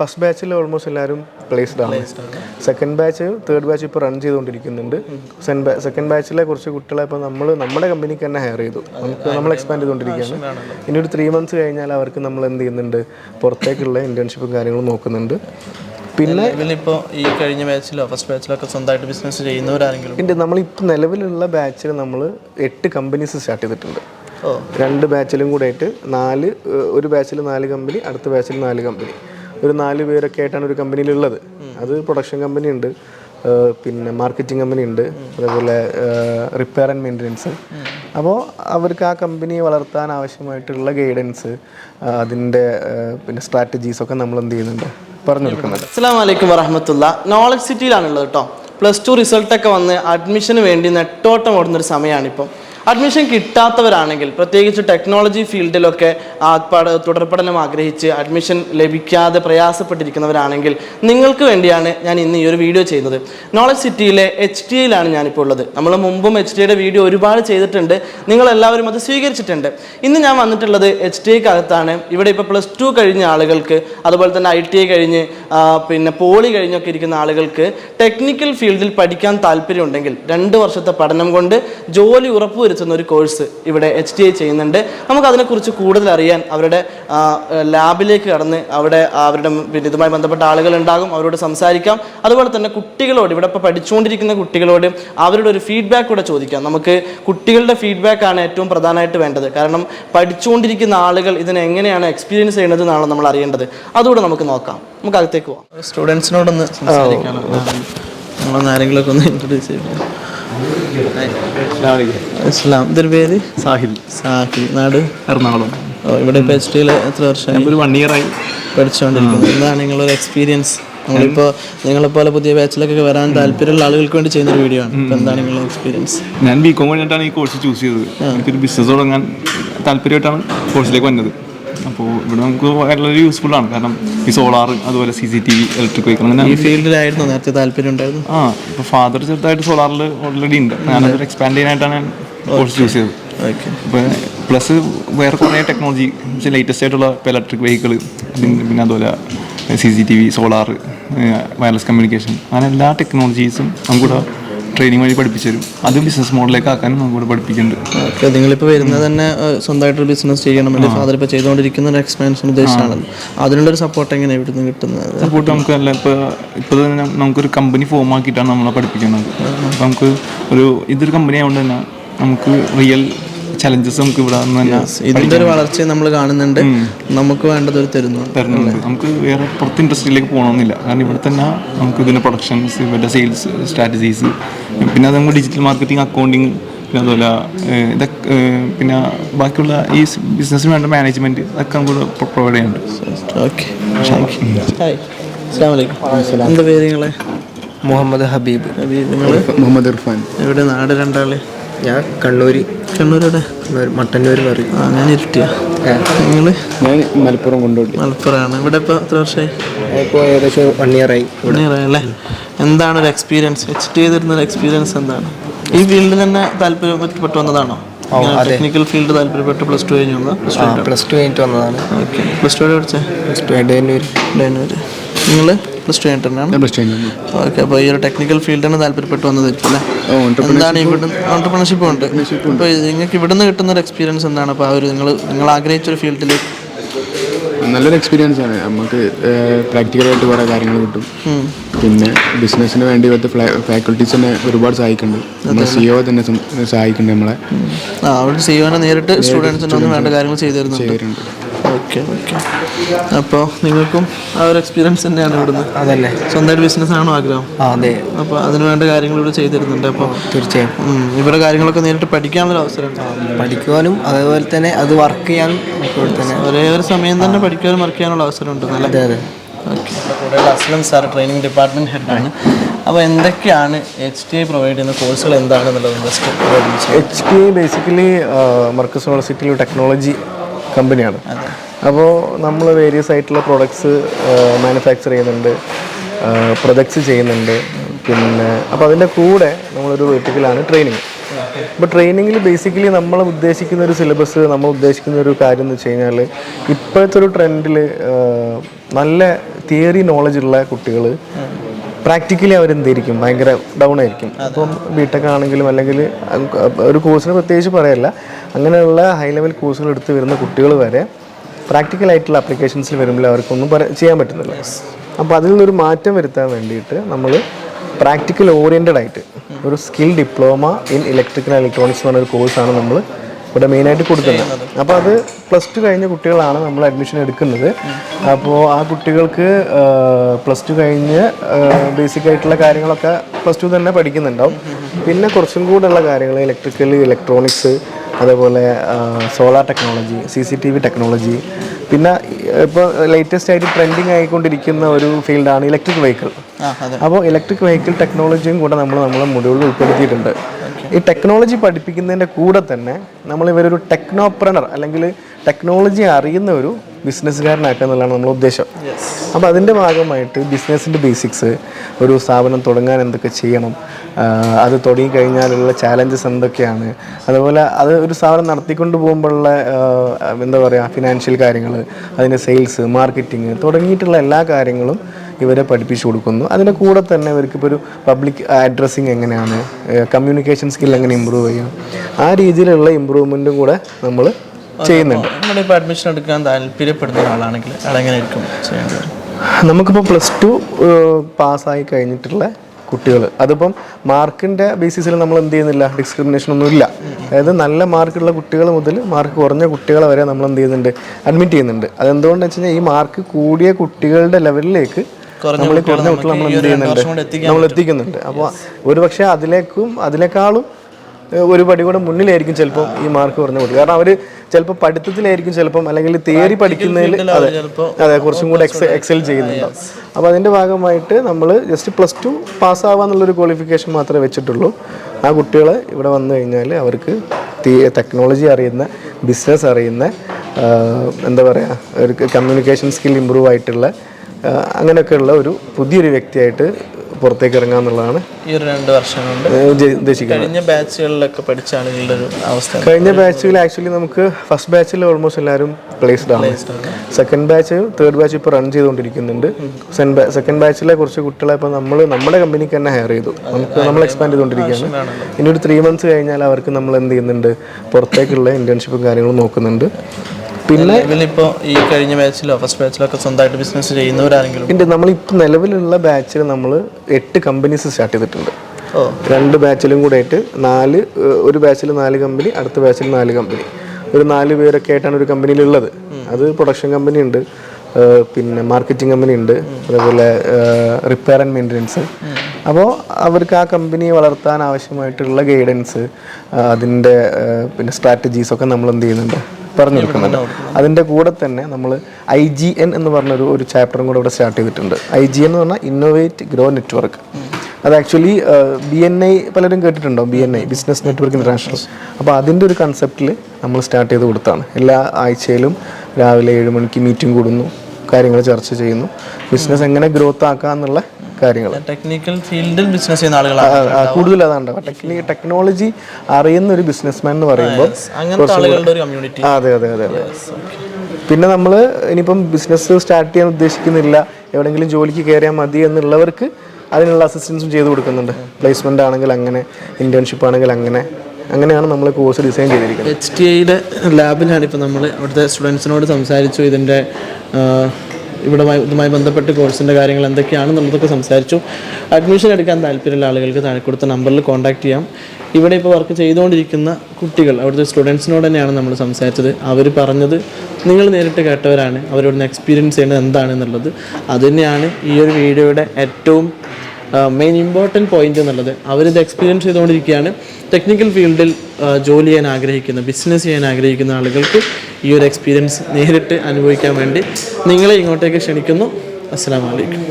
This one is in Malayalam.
ഫസ്റ്റ് ബാച്ചിൽ ഓൾമോസ്റ്റ് എല്ലാവരും പ്ലേസ്ഡ് ആണ്. സെക്കൻഡ് ബാച്ച് തേർഡ് ബാച്ച് ഇപ്പോൾ റൺ ചെയ്തുകൊണ്ടിരിക്കുന്നുണ്ട്. സെക്കൻഡ് ബാച്ചിലെ കുറച്ച് കുട്ടികളെ ഇപ്പോൾ നമ്മൾ നമ്മുടെ കമ്പനിക്ക് തന്നെ ഹയർ ചെയ്തു. നമുക്ക് നമ്മൾ എക്സ്പാൻഡ് ചെയ്തുകൊണ്ടിരിക്കുകയാണ്. ഇനി ഒരു ത്രീ മന്ത്സ് കഴിഞ്ഞാൽ അവർക്ക് നമ്മൾ എന്ത് ചെയ്യുന്നുണ്ട്? പുറത്തേക്കുള്ള ഇന്റേൺഷിപ്പും കാര്യങ്ങളും നോക്കുന്നുണ്ട്. പിന്നെ ഇപ്പോൾ ഈ കഴിഞ്ഞ ബാച്ചിലോ ഫസ്റ്റ് ബാച്ചിലോ ഒക്കെ സ്വന്തമായിട്ട് ബിസിനസ് ചെയ്യുന്നവരാണെങ്കിലും ഉണ്ട് നമ്മളിപ്പോൾ നിലവിലുള്ള ബാച്ചിൽ നമ്മൾ എട്ട് കമ്പനീസ് സ്റ്റാർട്ട് ചെയ്തിട്ടുണ്ട്. രണ്ട് ബാച്ചിലും കൂടെ ആയിട്ട് നാല് ഒരു ബാച്ചിൽ നാല് കമ്പനി അടുത്ത ബാച്ചിൽ നാല് കമ്പനി ഒരു നാല് പേരൊക്കെ ആയിട്ടാണ് ഒരു കമ്പനിയിലുള്ളത്. അത് പ്രൊഡക്ഷൻ കമ്പനി ഉണ്ട്. പിന്നെ മാർക്കറ്റിംഗ് കമ്പനി ഉണ്ട്. അതേപോലെ റിപ്പയർ ആൻഡ് മെയിന്റനൻസ് അപ്പോൾ അവർക്ക് ആ കമ്പനി വളർത്താൻ ആവശ്യമായിട്ടുള്ള ഗൈഡൻസ് അതിന്റെ പിന്നെ സ്ട്രാറ്റജീസ് ഒക്കെ നമ്മൾ എന്ത് ചെയ്യുന്നുണ്ട്? പറഞ്ഞു കൊടുക്കുന്നുണ്ട്. അസ്സാം വലൈക്കും വറഹമത്തുള്ള നോളജ് സിറ്റിയിലാണുള്ളത് കേട്ടോ പ്ലസ് ടു റിസൾട്ടൊക്കെ വന്ന് അഡ്മിഷന് വേണ്ടി നെട്ടോട്ടം ഓടുന്നൊരു സമയമാണിപ്പം അഡ്മിഷൻ കിട്ടാത്തവരാണെങ്കിൽ പ്രത്യേകിച്ച് ടെക്നോളജി ഫീൽഡിലൊക്കെ ആത്പാട് തുടർപഠനം തുടർ ആഗ്രഹിച്ച് അഡ്മിഷൻ ലഭിക്കാതെ പ്രയാസപ്പെട്ടിരിക്കുന്നവരാണെങ്കിൽ നിങ്ങൾക്ക് വേണ്ടിയാണ് ഞാൻ ഇന്ന് ഈ ഒരു വീഡിയോ ചെയ്യുന്നത്. നോളജ് സിറ്റിയിലെ എച്ച് ടി ഐയിലാണ് ഞാനിപ്പോൾ ഉള്ളത്. നമ്മൾ മുമ്പും എച്ച് ടി ഐയുടെ വീഡിയോ ഒരുപാട് ചെയ്തിട്ടുണ്ട്. നിങ്ങളെല്ലാവരും അത് സ്വീകരിച്ചിട്ടുണ്ട്. ഇന്ന് ഞാൻ വന്നിട്ടുള്ളത് എച്ച് ടി ഐക്കകത്താണ് ഇവിടെ ഇപ്പോൾ പ്ലസ് ടു കഴിഞ്ഞ ആളുകൾക്ക് അതുപോലെ തന്നെ ഐ ടി ഐ കഴിഞ്ഞ് പിന്നെ പോളി കഴിഞ്ഞൊക്കെ ഇരിക്കുന്ന ആളുകൾക്ക് ടെക്നിക്കൽ ഫീൽഡിൽ പഠിക്കാൻ താല്പര്യമുണ്ടെങ്കിൽ രണ്ട് വർഷത്തെ പഠനം കൊണ്ട് ജോലി ഉറപ്പുവരുത്തുന്ന ഒരു കോഴ്സ് ഇവിടെ എച്ച് ടി ഐ ചെയ്യുന്നുണ്ട്. നമുക്കതിനെക്കുറിച്ച് കൂടുതൽ അറിയാൻ അവരുടെ ലാബിലേക്ക് കടന്ന് അവിടെ അവരുടെ പിന്നെ ഇതുമായി ബന്ധപ്പെട്ട ആളുകൾ ഉണ്ടാകും അവരോട് സംസാരിക്കാം. അതുപോലെ തന്നെ കുട്ടികളോട് ഇവിടെ ഇപ്പോൾ പഠിച്ചുകൊണ്ടിരിക്കുന്ന കുട്ടികളോട് അവരുടെ ഒരു ഫീഡ്ബാക്ക് കൂടെ ചോദിക്കാം. നമുക്ക് കുട്ടികളുടെ ഫീഡ്ബാക്ക് ആണ് ഏറ്റവും പ്രധാനമായിട്ട് വേണ്ടത്. കാരണം പഠിച്ചുകൊണ്ടിരിക്കുന്ന ആളുകൾ ഇതിനെ എങ്ങനെയാണ് എക്സ്പീരിയൻസ് ചെയ്യുന്നത് എന്നാണ് നമ്മൾ അറിയേണ്ടത്. അതുകൂടെ നമുക്ക് നോക്കാം. നമുക്ക് അകത്തേക്ക് പോവാം സ്റ്റുഡൻസിനോടൊന്ന് സംസാരിക്കാനാണ്. നമ്മളൊന്ന് ആരെങ്കിലുമൊക്കെ ഒന്ന് ഇൻട്രൊഡ്യൂസ് ചെയ്യും ഇസ്ലാം. ഇതൊരു പേര്? സാഹിൽ. സാഹിൽ. നാട്? എറണാകുളം. ഇവിടെ ഇപ്പോൾ എച്ച് ഡിയിൽ എത്ര വർഷം ഒരു വൺ ഇയർ ആയി. പഠിച്ചുകൊണ്ടിരിക്കുന്നത് എന്താണ് നിങ്ങളൊരു എക്സ്പീരിയൻസ് നമ്മളിപ്പോൾ നിങ്ങളെപ്പോലെ പുതിയ ബാച്ചിലൊക്കെ വരാൻ താല്പര്യമുള്ള ആളുകൾക്ക് വേണ്ടി ചെയ്യുന്ന ഒരു വീഡിയോ ആണ് എന്താണ് നിങ്ങളുടെ എക്സ്പീരിയൻസ് ഞാൻ ബി കോം കഴിഞ്ഞിട്ടാണ് ഈ കോഴ്സ് ചൂസ് ചെയ്തത്. എനിക്കൊരു ബിസിനസ് തുടങ്ങാൻ താല്പര്യമായിട്ടാണ് കോഴ്സിലേക്ക് വന്നത്. അപ്പോൾ ഇവിടെ നമുക്ക് വളരെ യൂസ്ഫുൾ ആണ്. കാരണം ഈ സോളാർ അതുപോലെ C C T V electric vehicle അങ്ങനെ ഈ ഫീൽഡിലായിരുന്നു നേരത്തെ താല്പര്യം ഉണ്ടായിരുന്നു ആ ഇപ്പോൾ ഫാദർ ചെറുതായിട്ട് സോളാറിൽ ഓൾറെഡി ഉണ്ട്. ഞാനത് എക്സ്പാൻഡ് ചെയ്യാനായിട്ടാണ് ഞാൻ കോഴ്സ് ചൂസ് ചെയ്തത്. ഓക്കെ ഇപ്പോൾ പ്ലസ് വേറെ കുറേ ടെക്നോളജി ലേറ്റസ്റ്റ് ആയിട്ടുള്ള ഇപ്പോൾ ഇലക്ട്രിക് വെഹിക്കിൾ പിന്നെ അതുപോലെ C C T V solar wireless communication അങ്ങനെ എല്ലാ ടെക്നോളജീസും നമുക്കിവിടെ ട്രെയിനിങ് വഴി പഠിപ്പിച്ചു തരും അത് ബിസിനസ് മോഡലിലേക്ക് ആക്കാനും നമുക്കിവിടെ പഠിപ്പിക്കുന്നുണ്ട്. നിങ്ങളിപ്പോൾ വരുന്നത് തന്നെ സ്വന്തമായിട്ടൊരു ബിസിനസ് ചെയ്യണം. എന്റെ ഫാദർ ഇപ്പോൾ ചെയ്തുകൊണ്ടിരിക്കുന്ന ഒരു എക്സ്പാൻഷൻ അതിനുള്ള ഒരു സപ്പോർട്ട് എങ്ങനെ ഇവിടുന്ന് കിട്ടുന്നത്? സപ്പോർട്ട് നമുക്ക് അല്ല ഇപ്പോൾ ഇപ്പോൾ തന്നെ നമുക്കൊരു കമ്പനി ഫോം ആക്കിയിട്ടാണ് നമ്മളെ പഠിപ്പിക്കുന്നത്. നമുക്ക് ഒരു ഇതൊരു കമ്പനി ആയതുകൊണ്ട് തന്നെ നമുക്ക് റിയൽ ചലഞ്ചസ് നമുക്ക് ഇവിടെ നിന്ന് തന്നെ ഇതിന്റെ ഒരു വളർച്ച നമ്മൾ കാണുന്നുണ്ട്. നമുക്ക് വേണ്ടത് ഒരു തരുന്നു തരുന്നുണ്ട്. നമുക്ക് വേറെ പുറത്ത് ഇൻഡസ്ട്രിയിലേക്ക് പോകണമെന്നില്ല. കാരണം ഇവിടെ തന്നെ നമുക്ക് ഇതിന്റെ പ്രൊഡക്ഷൻസ് ഇവരുടെ സെയിൽസ് സ്ട്രാറ്റജീസ് പിന്നെ അത് നമുക്ക് ഡിജിറ്റൽ മാർക്കറ്റിംഗ് അക്കൗണ്ടിങ് പിന്നെ അതുപോലെ ഇതൊക്കെ പിന്നെ ബാക്കിയുള്ള ഈ ബിസിനസ്സിന് വേണ്ട മാനേജ്മെന്റ് അതൊക്കെ നമുക്ക് പ്രൊവൈഡ് ചെയ്യുന്നുണ്ട് ഓക്കെ എന്താ പേര് നിങ്ങളെ? മുഹമ്മദ് ഹബീബ്. നിങ്ങൾ മുഹമ്മദ് ഇർഫാൻ. എവിടെ? നാട് രണ്ടാൾ? ഞാൻ കണ്ണൂര്. കണ്ണൂരുടെ കണ്ണൂർ മട്ടന്നൂർ എന്ന് പറയും. ആ ഞാൻ ഇരുട്ടിയ. നിങ്ങൾ ഞാൻ മലപ്പുറം കൊണ്ടുപോയി മലപ്പുറമാണ് ഇവിടെ ഇപ്പോൾ എത്ര വർഷമായി ഇപ്പോൾ ഏകദേശം വൺ ഇയർ ആയി അല്ലേ? എന്താണ് ഒരു എക്സ്പീരിയൻസ് എച്ച് ടി ചെയ്തിരുന്ന ഒരു എക്സ്പീരിയൻസ് എന്താണ്? ഈ ഫീൽഡിൽ തന്നെ താല്പര്യപ്പെട്ടു വന്നതാണോ? ടെക്നിക്കൽ ഫീൽഡ് താല്പര്യപ്പെട്ട് പ്ലസ് ടു കഴിഞ്ഞു പ്ലസ് ടു പ്ലസ് ടു കഴിഞ്ഞിട്ട് വന്നതാണ്. ഓക്കെ പ്ലസ് ടു പഠിച്ചേ? പ്ലസ് ടു എടയന്നൂർ ഡൈനൂര്. നിങ്ങൾ പ്ലസ് ടു കഴിഞ്ഞിട്ടാണ് പ്ലസ് ടു കഴിഞ്ഞു ഓക്കെ അപ്പോൾ ഈ ഒരു ടെക്നിക്കൽ ഫീൽഡാണ് താല്പര്യപ്പെട്ട് വന്നതായിരിക്കും എന്താണ് ഇവിടെ ഓണ്ടർപ്രണർഷിപ്പ് ഉണ്ട്. അപ്പോൾ നിങ്ങൾക്ക് ഇവിടുന്ന് കിട്ടുന്ന ഒരു എക്സ്പീരിയൻസ് എന്താണ്? അപ്പോൾ ആ ഒരു നിങ്ങൾ നിങ്ങൾ ആഗ്രഹിച്ച ഒരു ഫീൽഡിൽ നല്ലൊരു എക്സ്പീരിയൻസ് ആണ്. നമുക്ക് പ്രാക്ടിക്കലായിട്ട് കുറേ കാര്യങ്ങൾ കിട്ടും. പിന്നെ ബിസിനസ്സിന് വേണ്ടി ഇവിടുത്തെ ഫാക്കൽറ്റീസ് തന്നെ ഒരുപാട് സഹായിക്കുന്നുണ്ട്. നമ്മുടെ സിഒ തന്നെ സം- സഹായിക്കുന്നുണ്ട് നമ്മളെ. ആ അവിടെ ചെയ്യുവാനെ നേരിട്ട് സ്റ്റുഡൻസിനൊന്നും വേണ്ട കാര്യങ്ങൾ ചെയ്തു തരുന്നുണ്ട്. ഓക്കെ ഓക്കെ അപ്പോൾ നിങ്ങൾക്കും ആ ഒരു എക്സ്പീരിയൻസ് തന്നെയാണ് ഇവിടുന്ന്. അതല്ലേ. സ്വന്തമായിട്ട് ബിസിനസ് ആണോ ആഗ്രഹം? അതെ. അപ്പോൾ അതിന് വേണ്ട കാര്യങ്ങൾ ഇവിടെ ചെയ്തു തരുന്നുണ്ട് അപ്പോൾ തീർച്ചയായും ഇവിടെ കാര്യങ്ങളൊക്കെ നേരിട്ട് പഠിക്കാനുള്ള അവസരം. പഠിക്കുവാനും അതേപോലെ തന്നെ അത് വർക്ക് ചെയ്യാനും തന്നെ ഒരേ ഒരു സമയം തന്നെ പഠിക്കാനും വർക്ക് ചെയ്യാനുള്ള അവസരം ഉണ്ട് നല്ല അതെ അതെ. അസ്ലം സാർ ട്രെയിനിങ് ഡിപ്പാർട്ട്മെന്റ് ഹെഡാണ് അപ്പോൾ എന്തൊക്കെയാണ് എച്ച് ടി ഐ പ്രൊവൈഡ് ചെയ്യുന്ന കോഴ്സുകൾ എന്താണെന്നുള്ളത് H T I basically Markaz യൂണിവേഴ്സിറ്റിയിൽ ടെക്നോളജി കമ്പനിയാണ്. അപ്പോൾ നമ്മൾ വേരിയസ് ആയിട്ടുള്ള പ്രോഡക്ട്സ് മാനുഫാക്ചർ ചെയ്യുന്നുണ്ട് പ്രൊജക്ട്സ് ചെയ്യുന്നുണ്ട്. പിന്നെ അപ്പോൾ അതിന്റെ കൂടെ നമ്മളൊരു വെർട്ടിക്കലാണ് ട്രെയിനിങ് അപ്പോൾ ട്രെയിനിങ്ങിൽ ബേസിക്കലി നമ്മൾ ഉദ്ദേശിക്കുന്ന ഒരു സിലബസ് നമ്മൾ ഉദ്ദേശിക്കുന്ന ഒരു കാര്യം എന്ന് വെച്ച് കഴിഞ്ഞാൽ ഇപ്പോഴത്തെ ഒരു ട്രെൻഡിൽ നല്ല തിയറി നോളജ് ഉള്ള കുട്ടികൾ പ്രാക്ടിക്കലി അവരെന്തായിരിക്കും? ഭയങ്കര ഡൗൺ ആയിരിക്കും. അപ്പം ബിടെക് ആണെങ്കിലും അല്ലെങ്കിൽ ഒരു കോഴ്സിനെ പ്രത്യേകിച്ച് പറയല്ല. അങ്ങനെയുള്ള ഹൈ ലെവൽ കോഴ്സുകൾ എടുത്ത് വരുന്ന കുട്ടികൾ വരെ പ്രാക്ടിക്കൽ ആയിട്ടുള്ള അപ്ലിക്കേഷൻസിൽ വരുമ്പോൾ അവർക്കൊന്നും പറ- ചെയ്യാൻ പറ്റുന്നില്ല. അപ്പോൾ അതിൽ നിന്നൊരു മാറ്റം വരുത്താൻ വേണ്ടിയിട്ട് നമ്മൾ പ്രാക്ടിക്കൽ ഓറിയന്റഡ് ആയിട്ട് ഒരു skill diploma in electrical electronics എന്ന് പറഞ്ഞൊരു കോഴ്സാണ് നമ്മൾ ഇവിടെ മെയിനായിട്ട് കൊടുക്കുന്നത്. അപ്പോൾ അത് പ്ലസ് ടു കഴിഞ്ഞ കുട്ടികളാണ് നമ്മൾ അഡ്മിഷൻ എടുക്കുന്നത്. അപ്പോൾ ആ കുട്ടികൾക്ക് പ്ലസ് ടു കഴിഞ്ഞ് ബേസിക് ആയിട്ടുള്ള കാര്യങ്ങളൊക്കെ പ്ലസ് ടു തന്നെ പഠിക്കുന്നുണ്ടാവും. പിന്നെ കുറച്ചും കൂടെ ഉള്ള കാര്യങ്ങൾ ഇലക്ട്രിക്കൽ ഇലക്ട്രോണിക്സ് അതേപോലെ solar technology C C T V technology പിന്നെ ഇപ്പോൾ ലേറ്റസ്റ്റ് ആയിട്ട് ട്രെൻഡിങ് ആയിക്കൊണ്ടിരിക്കുന്ന ഒരു ഫീൽഡാണ് ഇലക്ട്രിക് വെഹിക്കിൾ അപ്പോൾ ഇലക്ട്രിക് വെഹിക്കിൾ ടെക്നോളജിയും കൂടെ നമ്മൾ നമ്മളെ മൊഡ്യൂളിൽ ഉൾപ്പെടുത്തിയിട്ടുണ്ട്. ഈ ടെക്നോളജി പഠിപ്പിക്കുന്നതിന്റെ കൂടെ തന്നെ നമ്മൾ ഇവരൊരു ടെക്നോപ്രണർ അല്ലെങ്കിൽ ടെക്നോളജി അറിയുന്ന ഒരു ബിസിനസ്സുകാരനാക്കുക എന്നുള്ളതാണ് നമ്മുടെ ഉദ്ദേശം. അപ്പോൾ അതിന്റെ ഭാഗമായിട്ട് ബിസിനസ്സിന്റെ ബേസിക്സ് ഒരു സ്ഥാപനം തുടങ്ങാൻ എന്തൊക്കെ ചെയ്യണം അത് തുടങ്ങിക്കഴിഞ്ഞാലുള്ള ചാലഞ്ചസ് എന്തൊക്കെയാണ് അതുപോലെ അത് ഒരു സ്ഥാപനം നടത്തിക്കൊണ്ട് പോകുമ്പോഴുള്ള എന്താ പറയുക ഫിനാൻഷ്യൽ കാര്യങ്ങൾ അതിന്റെ സെയിൽസ് മാർക്കറ്റിംഗ് തുടങ്ങിയിട്ടുള്ള എല്ലാ കാര്യങ്ങളും ഇവരെ പഠിപ്പിച്ചു കൊടുക്കുന്നു. അതിന്റെ കൂടെ തന്നെ ഇവർക്ക് ഇപ്പോൾ ഒരു പബ്ലിക് അഡ്രസ്സിങ് എങ്ങനെയാണ് കമ്മ്യൂണിക്കേഷൻ സ്കിൽ എങ്ങനെ ഇമ്പ്രൂവ് ചെയ്യാം ആ രീതിയിലുള്ള ഇമ്പ്രൂവ്മെന്റും കൂടെ നമ്മൾ ചെയ്യുന്നുണ്ട്. നമ്മളിപ്പോൾ അഡ്മിഷൻ എടുക്കാൻ താല്പര്യപ്പെടുന്ന ആളാണെങ്കിൽ അതെങ്ങനെ ആയിരിക്കും ചെയ്യേണ്ടത് നമുക്കിപ്പോൾ പ്ലസ് ടു പാസ്സായി കഴിഞ്ഞിട്ടുള്ള കുട്ടികൾ അതിപ്പം മാർക്കിന്റെ ബേസിസിൽ നമ്മൾ എന്ത് ചെയ്യുന്നില്ല ഡിസ്ക്രിമിനേഷൻ ഒന്നും ഇല്ല. അതായത് നല്ല മാർക്കുള്ള കുട്ടികൾ മുതൽ മാർക്ക് കുറഞ്ഞ കുട്ടികൾ വരെ നമ്മൾ എന്ത് ചെയ്യുന്നുണ്ട് അഡ്മിറ്റ് ചെയ്യുന്നുണ്ട്. അതെന്തുകൊണ്ടെന്ന് വെച്ച് കഴിഞ്ഞാൽ ഈ മാർക്ക് കൂടിയ കുട്ടികളുടെ ലെവലിലേക്ക് നമ്മൾ കുറഞ്ഞ കുട്ടികൾ നമ്മൾ എന്ത് ചെയ്യുന്നുണ്ട്? നമ്മൾ എത്തിക്കുന്നുണ്ട്. അപ്പോൾ ഒരുപക്ഷെ അതിലേക്കും അതിനേക്കാളും ഒരു പടി കൂടെ മുന്നിലായിരിക്കും ചിലപ്പോൾ ഈ മാർക്ക് കുറഞ്ഞ കുട്ടി. കാരണം അവർ ചിലപ്പോൾ പഠിത്തത്തിലായിരിക്കും ചിലപ്പം അല്ലെങ്കിൽ തിയറി പഠിക്കുന്നതിൽ അതെ. അതെ കുറച്ചും കൂടെ എക്സ് എക്സൽ ചെയ്യുന്നുണ്ടാവും. അപ്പോൾ അതിന്റെ ഭാഗമായിട്ട് നമ്മൾ ജസ്റ്റ് പ്ലസ് ടു പാസ്സാവാന്നുള്ളൊരു ക്വാളിഫിക്കേഷൻ മാത്രമേ വെച്ചിട്ടുള്ളൂ. ആ കുട്ടികളെ ഇവിടെ വന്നു കഴിഞ്ഞാൽ അവർക്ക് ടെക്നോളജി അറിയുന്ന ബിസിനസ് അറിയുന്ന എന്താ പറയുക ഒരു കമ്മ്യൂണിക്കേഷൻ സ്കിൽ ഇമ്പ്രൂവ് ആയിട്ടുള്ള അങ്ങനെയൊക്കെയുള്ള ഒരു പുതിയൊരു വ്യക്തിയായിട്ട് പുറത്തേക്ക് ഇറങ്ങുക എന്നുള്ളതാണ് ഈ ഒരു രണ്ട് വർഷം കൊണ്ട് ഉദ്ദേശിക്കുന്നത്. കഴിഞ്ഞ ബാച്ചുകളിലൊക്കെ പഠിച്ച ആളുകളുടെ ഒരു അവസ്ഥ കഴിഞ്ഞ ബാച്ചുകൾ ആക്ച്വലി നമുക്ക് ഫസ്റ്റ് ബാച്ചിൽ ഓൾമോസ്റ്റ് എല്ലാവരും പ്ലേസ്ഡ് ആണ്. സെക്കൻഡ് ബാച്ച് തേർഡ് ബാച്ച് ഇപ്പോൾ റൺ ചെയ്തുകൊണ്ടിരിക്കുന്നുണ്ട്. സെക്കൻഡ് ബാച്ചിലെ കുറച്ച് കുട്ടികളെ ഇപ്പോൾ നമ്മൾ നമ്മുടെ കമ്പനിക്ക് തന്നെ ഹയർ ചെയ്തു. നമുക്ക് നമ്മൾ എക്സ്പാൻഡ് ചെയ്തുകൊണ്ടിരിക്കുകയാണ്. ഇനി ഒരു ത്രീ മന്ത്സ് കഴിഞ്ഞാൽ അവർക്ക് നമ്മൾ എന്ത് ചെയ്യുന്നുണ്ട്? പുറത്തേക്കുള്ള ഇന്റേൺഷിപ്പും കാര്യങ്ങളും നോക്കുന്നുണ്ട്. പിന്നെ ഇവരിപ്പോൾ ഈ കഴിഞ്ഞ ബാച്ചിലോ ഫസ്റ്റ് ബാച്ചിലോ ഒക്കെ സ്വന്തമായിട്ട് ബിസിനസ് ചെയ്യുന്നവരാണെങ്കിലും ഉണ്ട് നമ്മളിപ്പോൾ നിലവിലുള്ള ബാച്ചിൽ നമ്മൾ എട്ട് കമ്പനീസ് സ്റ്റാർട്ട് ചെയ്തിട്ടുണ്ട്. രണ്ട് ബാച്ചിലും കൂടെ ആയിട്ട് നാല് ഒരു ബാച്ചിൽ നാല് കമ്പനി അടുത്ത ബാച്ചിൽ നാല് കമ്പനി ഒരു നാല് പേരൊക്കെ ആയിട്ടാണ് ഒരു കമ്പനിയിലുള്ളത് അത് പ്രൊഡക്ഷൻ കമ്പനി ഉണ്ട്. പിന്നെ മാർക്കറ്റിംഗ് കമ്പനി ഉണ്ട്. അതേപോലെ റിപ്പയർ ആൻഡ് മെയിന്റനൻസ് അപ്പോൾ അവർക്ക് ആ കമ്പനിയെ വളർത്താൻ ആവശ്യമായിട്ടുള്ള ഗൈഡൻസ് അതിന്റെ പിന്നെ സ്ട്രാറ്റജീസ് ഒക്കെ നമ്മൾ എന്ത് ചെയ്യുന്നുണ്ട്? പറഞ്ഞു കൊടുക്കുന്നുണ്ട് അതിന്റെ കൂടെ തന്നെ നമ്മൾ ഐ ജി എൻ എന്ന് പറഞ്ഞൊരു ഒരു ചാപ്റ്ററും കൂടെ ഇവിടെ സ്റ്റാർട്ട് ചെയ്തിട്ടുണ്ട്. ഐ ജി എൻ എന്ന് പറഞ്ഞാൽ ഇന്നോവേറ്റ് ഗ്രോ നെറ്റ്വർക്ക് അത് ആക്ച്വലി ബി എൻ ഐ പലരും കേട്ടിട്ടുണ്ടോ? B N I business network international അപ്പോൾ അതിന്റെ ഒരു കൺസെപ്റ്റിൽ നമ്മൾ സ്റ്റാർട്ട് ചെയ്ത് കൊടുത്താണ്. എല്ലാ ആഴ്ചയിലും രാവിലെ ഏഴ് മണിക്ക് മീറ്റിംഗ് കൂടുന്നു കാര്യങ്ങൾ ചർച്ച ചെയ്യുന്നു. ബിസിനസ് എങ്ങനെ ഗ്രോത്ത് ആക്കാം എന്നുള്ള കാര്യങ്ങൾ ടെക്നിക്കൽ ഫീൽഡിൽ ബിസിനസ് ചെയ്യുന്ന ആളുകളാണ്. കൂടുതൽ അതാണ് ടെക്നിക്കൽ ടെക്നോളജി അറിയുന്ന ഒരു ബിസിനസ്മാൻ എന്ന് പറയുമ്പോൾ അങ്ങനത്തെ ആളുകളുടെ ഒരു കമ്മ്യൂണിറ്റി അതെ അതെ അതെ അതെ. പിന്നെ നമ്മൾ ഇനിയിപ്പം ബിസിനസ് സ്റ്റാർട്ട് ചെയ്യാൻ ഉദ്ദേശിക്കുന്നില്ല. എവിടെയെങ്കിലും ജോലിക്ക് കയറിയാൽ മതി എന്നുള്ളവർക്ക് അതിനുള്ള അസിസ്റ്റൻസും ചെയ്തു കൊടുക്കുന്നുണ്ട്. പ്ലേസ്മെന്റ് ആണെങ്കിൽ അങ്ങനെ ഇന്റേൺഷിപ്പ് ആണെങ്കിൽ അങ്ങനെ. അങ്ങനെയാണ് നമ്മൾ കോഴ്സ് ഡിസൈൻ ചെയ്തിരിക്കുന്നത്. എച്ച് ടി ഐയുടെ ലാബിലാണ് ഇപ്പോൾ നമ്മൾ ഇവിടുത്തെ സ്റ്റുഡൻസിനോട് സംസാരിച്ചു. ഇതിന്റെ ഇവിടെ ഇതുമായി ബന്ധപ്പെട്ട് കോഴ്സിന്റെ കാര്യങ്ങൾ എന്തൊക്കെയാണെന്നുള്ളതൊക്കെ സംസാരിച്ചു. അഡ്മിഷൻ എടുക്കാൻ താല്പര്യമുള്ള ആളുകൾക്ക് താഴെ കൊടുത്ത നമ്പറിൽ കോൺടാക്ട് ചെയ്യാം. ഇവിടെ ഇപ്പോൾ വർക്ക് ചെയ്തുകൊണ്ടിരിക്കുന്ന കുട്ടികൾ അവിടുത്തെ സ്റ്റുഡൻസിനോട് തന്നെയാണ് നമ്മൾ സംസാരിച്ചത്. അവർ പറഞ്ഞത് നിങ്ങൾ നേരിട്ട് കേട്ടവരാണ്. അവരോട് എക്സ്പീരിയൻസ് ചെയ്യുന്നത് എന്താണെന്നുള്ളത്. അതുതന്നെയാണ് ഈ ഒരു വീഡിയോയുടെ ഏറ്റവും മെയിൻ ഇമ്പോർട്ടന്റ് പോയിന്റ് എന്നുള്ളത് അവരിത് എക്സ്പീരിയൻസ് ചെയ്തുകൊണ്ടിരിക്കുകയാണ്. ടെക്നിക്കൽ ഫീൽഡിൽ ജോലി ചെയ്യാൻ ആഗ്രഹിക്കുന്ന ബിസിനസ് ചെയ്യാൻ ആഗ്രഹിക്കുന്ന ആളുകൾക്ക് ഈ ഒരു എക്സ്പീരിയൻസ് നേരിട്ട് അനുഭവിക്കാൻ വേണ്ടി നിങ്ങളെ ഇങ്ങോട്ടേക്ക് ക്ഷണിക്കുന്നു. അസ്സാം വലൈക്കും